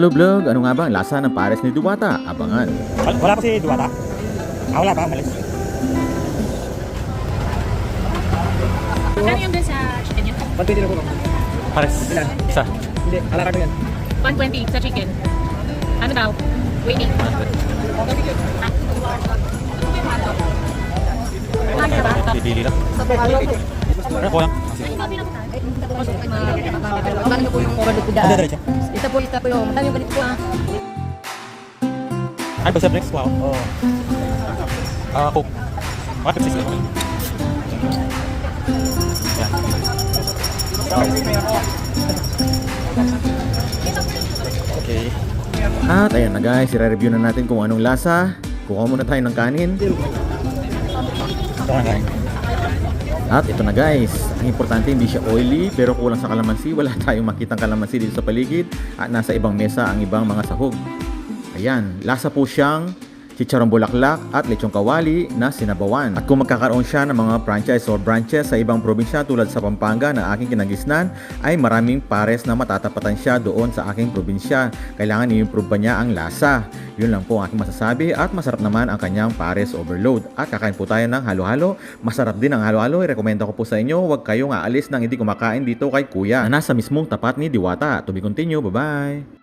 Lublog, ano nga ba ang lasa ng pares ni Duwata? Abangan. Wala, wala pa si Duwata? Ah, wala pa, malis. Kano yung dun sa chicken yun? 120 na po. Pares. Ilan? Isa. Hindi, ala ka yan. 120 sa chicken. Ano daw? Waiting. Pipili lang. Ano po lang? Ano po ah. Ay. Wow. Oo. Ah, Coke. Ah, Pepsi. Yan. Okay. At ayan na guys, i-review na natin kung anong lasa. Kuha muna tayo ng kanin. Kain. At ito na guys, ang importante hindi siya oily pero kulang sa kalamansi. Wala tayong makitang kalamansi dito sa paligid at nasa ibang mesa ang ibang mga sahog. Ayan, lasa po siyang chicharong bulaklak at lechong kawali na sinabawan. At kung magkakaroon siya ng mga franchise or branches sa ibang probinsya tulad sa Pampanga na aking kinagisnan, ay maraming pares na matatapatan siya doon sa aking probinsya. Kailangan i-improve pa niya ang lasa. Yun lang po ang aking masasabi at masarap naman ang kanyang pares overload. At kakain po tayo ng halo-halo. Masarap din ang halo-halo. I-recommend ko po sa inyo, huwag kayong aalis nang hindi kumakain dito kay kuya na nasa mismong tapat ni Diwata. To be continue, bye-bye!